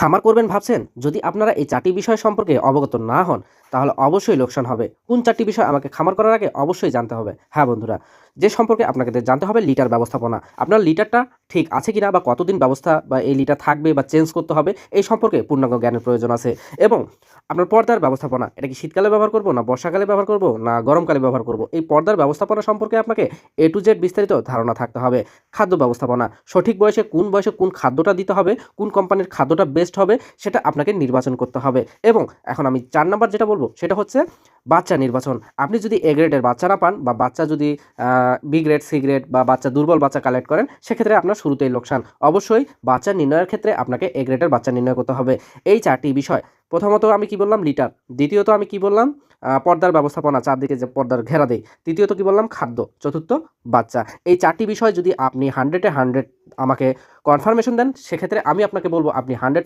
খামার করবেন ভাবছেন? যদি আপনারা এই চারটি বিষয় সম্পর্কে অবগত না হন, তাহলে অবশ্যই লোকসান হবে। কোন চারটি বিষয় আমাকে খামার করার আগে অবশ্যই জানতে হবে? হ্যাঁ বন্ধুরা, যে সম্পর্কে আপনাকে জানতে হবে, লিটার ব্যবস্থাপনা। আপনার লিটারটা ঠিক আছে কিনা বা কতদিন ব্যবস্থা বা এই লিটার থাকবে বা চেঞ্জ করতে হবে, এই সম্পর্কে পূর্ণাঙ্গ জ্ঞানের প্রয়োজন আছে। এবং আপনার পর্দার ব্যবস্থাপনা, এটা কি শীতকালে ব্যবহার করব না বর্ষাকালে ব্যবহার করব না গরমকালে ব্যবহার করব? এই পর্দার ব্যবস্থাপনা সম্পর্কে আপনাকে এ টু জেড বিস্তারিত ধারণা থাকতে হবে। খাদ্য ব্যবস্থাপনা, সঠিক বয়সে কোন বয়সে কোন খাদ্যটা দিতে হবে, কোন কোম্পানির খাদ্যটা বেস্ট হবে, সেটা আপনাকে নির্বাচন করতে হবে। এবং এখন আমি চার নাম্বার যেটা বলব, সেটা হচ্ছে বাচ্চা নির্বাচন। আপনি যদি এ গ্রেডের বাচ্চা না পান বা বাচ্চা যদি বি গ্রেড সি গ্রেড বা বাচ্চা দুর্বল বাচ্চা কালেক্ট করেন, সেক্ষেত্রে আপনার শুরুতেই লোকসান। অবশ্যই বাচ্চা নির্ণয়ের ক্ষেত্রে আপনাকে এ গ্রেডের বাচ্চা নির্ণয় করতে হবে। এই চারটি বিষয়। প্রথমত আমি কি বললাম? লিটার দ্বিতীয়ত আমি কি বললাম? পর্দার ব্যবস্থাপনা, চারদিকে যে পর্দার ঘেরা দেয় তৃতীয়ত কি বললাম? খাদ্য। চতুর্থ, বাচ্চা। এই চারটি বিষয় যদি আপনি হান্ড্রেডে হান্ড্রেড আমাকে কনফার্মেশন দেন, সেক্ষেত্রে আমি আপনাকে বলব, আপনি হান্ড্রেড